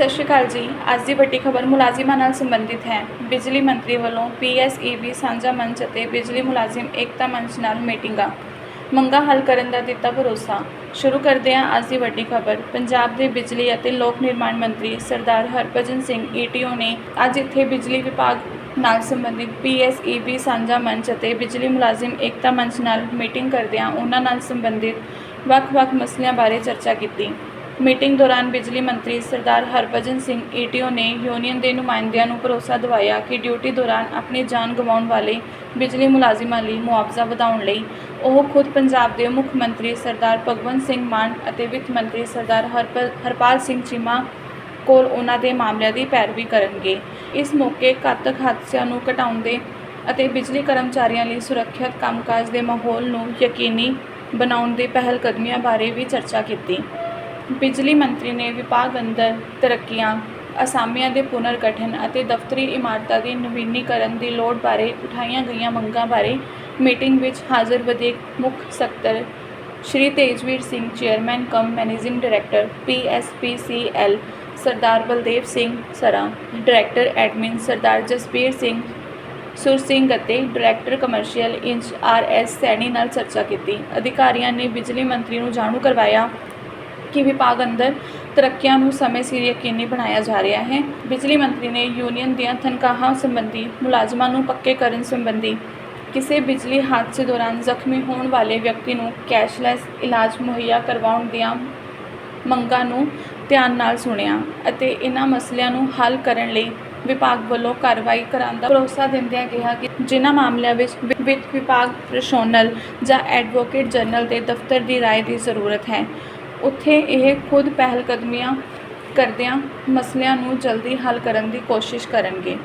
ਸਤਿ ਸ਼੍ਰੀ ਅਕਾਲ ਜੀ। ਅੱਜ ਦੀ ਵੱਡੀ ਖਬਰ ਮੁਲਾਜ਼ਮਾਂ ਨਾਲ ਸੰਬੰਧਿਤ ਹੈ। ਬਿਜਲੀ ਮੰਤਰੀ ਵੱਲੋਂ ਪੀਐਸਈਬੀ ਸਾਂਝਾ ਮੰਚ ਅਤੇ ਬਿਜਲੀ ਮੁਲਾਜ਼ਮ ਏਕਤਾ ਮੰਚ ਨਾਲ ਮੀਟਿੰਗਾਂ। ਮੰਗਾਂ ਹੱਲ ਕਰਨ ਦਾ ਦਿੱਤਾ ਭਰੋਸਾ। ਸ਼ੁਰੂ ਕਰਦੇ ਹਾਂ ਅੱਜ ਦੀ ਵੱਡੀ ਖਬਰ। ਪੰਜਾਬ ਦੇ ਬਿਜਲੀ ਅਤੇ ਲੋਕ ਨਿਰਮਾਣ ਮੰਤਰੀ ਸਰਦਾਰ ਹਰਭਜਨ ਸਿੰਘ ਈਟੀਓ ਨੇ ਅੱਜ ਇੱਥੇ ਬਿਜਲੀ ਵਿਭਾਗ ਨਾਲ ਸੰਬੰਧਿਤ ਪੀਐਸਈਬੀ ਸਾਂਝਾ ਮੰਚ ਅਤੇ ਬਿਜਲੀ ਮੁਲਾਜ਼ਮ ਏਕਤਾ ਮੰਚ ਨਾਲ ਮੀਟਿੰਗ ਕਰਦਿਆਂ ਉਹਨਾਂ ਨਾਲ ਸੰਬੰਧਿਤ ਵੱਖ-ਵੱਖ ਮਸਲਿਆਂ ਬਾਰੇ ਚਰਚਾ ਕੀਤੀ। ਮੀਟਿੰਗ ਦੌਰਾਨ ਬਿਜਲੀ ਮੰਤਰੀ ਸਰਦਾਰ ਹਰਭਜਨ ਸਿੰਘ ਈਟੀਓ ਨੇ ਯੂਨੀਅਨ ਦੇ ਨੁਮਾਇੰਦਿਆਂ ਨੂੰ ਭਰੋਸਾ ਦਿਵਾਇਆ ਕਿ ਡਿਊਟੀ ਦੌਰਾਨ ਆਪਣੀ ਜਾਨ ਗਵਾਉਣ ਵਾਲੇ ਬਿਜਲੀ ਮੁਲਾਜ਼ਮਾਂ ਲਈ ਮੁਆਵਜ਼ਾ ਵਧਾਉਣ ਲਈ ਉਹ ਖੁਦ ਪੰਜਾਬ ਦੇ ਮੁੱਖ ਮੰਤਰੀ ਸਰਦਾਰ ਭਗਵੰਤ ਸਿੰਘ ਮਾਨ ਅਤੇ ਵਿੱਤ ਮੰਤਰੀ ਸਰਦਾਰ ਹਰਪ- ਹਰਪਾਲ ਸਿੰਘ ਚੀਮਾ ਕੋਲ ਉਹਨਾਂ ਦੇ ਮਾਮਲਿਆਂ ਦੀ ਪੈਰਵੀ ਕਰਨਗੇ। ਇਸ ਮੌਕੇ ਘਾਤਕ ਹਾਦਸਿਆਂ ਨੂੰ ਘਟਾਉਣ ਦੇ ਅਤੇ ਬਿਜਲੀ ਕਰਮਚਾਰੀਆਂ ਲਈ ਸੁਰੱਖਿਅਤ ਕੰਮਕਾਜ ਦੇ ਮਾਹੌਲ ਨੂੰ ਯਕੀਨੀ ਬਣਾਉਣ ਦੇ ਪਹਿਲ ਕਦਮੀਆਂ ਬਾਰੇ ਵੀ ਚਰਚਾ ਕੀਤੀ। ਬਿਜਲੀ ਮੰਤਰੀ ਨੇ ਵਿਭਾਗ ਅੰਦਰ ਤਰੱਕੀਆਂ, ਅਸਾਮੀਆਂ ਦੇ ਪੁਨਰ ਗਠਨ ਅਤੇ ਦਫ਼ਤਰੀ ਇਮਾਰਤਾਂ ਦੀ ਨਵੀਨੀਕਰਨ ਦੀ ਲੋੜ ਬਾਰੇ ਉਠਾਈਆਂ ਗਈਆਂ ਮੰਗਾਂ ਬਾਰੇ ਮੀਟਿੰਗ ਵਿੱਚ ਹਾਜ਼ਰ ਵਧੀਕ ਮੁੱਖ ਸਕੱਤਰ Shri Tejveer Singh, chairman cum managing director PSPCL Sardar Baldev Singh Sara, director admin Sardar Jasbir Singh Sur Singh ਅਤੇ ਡਾਇਰੈਕਟਰ ਕਮਰਸ਼ੀਅਲ ਇੰਚ ਆਰ ਐਸ ਸੈਣੀ ਨਾਲ ਚਰਚਾ ਕੀਤੀ। ਅਧਿਕਾਰੀਆਂ ਨੇ ਬਿਜਲੀ ਮੰਤਰੀ ਨੂੰ ਜਾਣੂ ਕਰਵਾਇਆ ਕਿ ਵਿਭਾਗ ਅੰਦਰ ਤਰੱਕੀਆਂ ਨੂੰ ਸਮੇਂ ਸਿਰ ਯਕੀਨੀ ਬਣਾਇਆ ਜਾ ਰਿਹਾ ਹੈ ਬਿਜਲੀ ਮੰਤਰੀ ਨੇ ਯੂਨੀਅਨ ਦੀਆਂ ਤਨਖਾਹਾਂ ਸੰਬੰਧੀ ਮੁਲਾਜ਼ਮਾਂ ਨੂੰ ਪੱਕੇ ਕਰਨ ਸੰਬੰਧੀ ਕਿਸੇ ਬਿਜਲੀ ਹਾਦਸੇ ਦੌਰਾਨ ਜ਼ਖਮੀ ਹੋਣ ਵਾਲੇ ਵਿਅਕਤੀ ਨੂੰ ਕੈਸ਼ਲੈਸ ਇਲਾਜ ਮੁਹੱਈਆ ਕਰਵਾਉਣ ਦੀਆਂ ਮੰਗਾਂ ਨੂੰ ਧਿਆਨ ਨਾਲ ਸੁਣਿਆ ਅਤੇ ਇਹਨਾਂ ਮਸਲਿਆਂ ਨੂੰ ਹੱਲ ਕਰਨ ਲਈ ਵਿਭਾਗ ਵੱਲੋਂ ਕਾਰਵਾਈ ਕਰਾਉਣ ਦਾ ਭਰੋਸਾ ਦਿੰਦਿਆਂ ਕਿਹਾ ਕਿ ਜਿਨ੍ਹਾਂ ਮਾਮਲਿਆਂ ਵਿੱਚ ਵਿ- ਵਿੱਤ ਵਿਭਾਗ ਪ੍ਰਸ਼ੋਨਲ ਜਾਂ ਐਡਵੋਕੇਟ ਜਨਰਲ ਦੇ ਦਫ਼ਤਰ ਦੀ رائے ਦੀ ਜ਼ਰੂਰਤ ਹੈ ਉੱਥੇ ਇਹ ਖੁਦ ਪਹਿਲਕਦਮੀਆਂ ਕਰਦਿਆਂ ਮਸਲਿਆਂ ਨੂੰ ਜਲਦੀ ਹੱਲ ਕਰਨ ਦੀ ਕੋਸ਼ਿਸ਼ ਕਰਨਗੇ।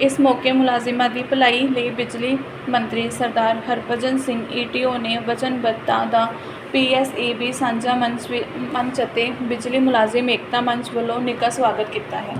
ਇਸ ਮੌਕੇ ਮੁਲਾਜ਼ਮਾਂ ਦੀ ਭਲਾਈ ਲਈ ਬਿਜਲੀ ਮੰਤਰੀ ਸਰਦਾਰ ਹਰਭਜਨ ਸਿੰਘ ਈਟੀਓ ਨੇ ਵਚਨਬੱਧਤਾ ਦਾ ਪੀਐਸਏਬੀ ਸਾਂਝਾ ਮੰਚ ਮੰਚ ਅਤੇ ਬਿਜਲੀ ਮੁਲਾਜ਼ਮ ਏਕਤਾ ਮੰਚ ਵੱਲੋਂ ਨਿੱਘਾ ਸਵਾਗਤ ਕੀਤਾ ਹੈ।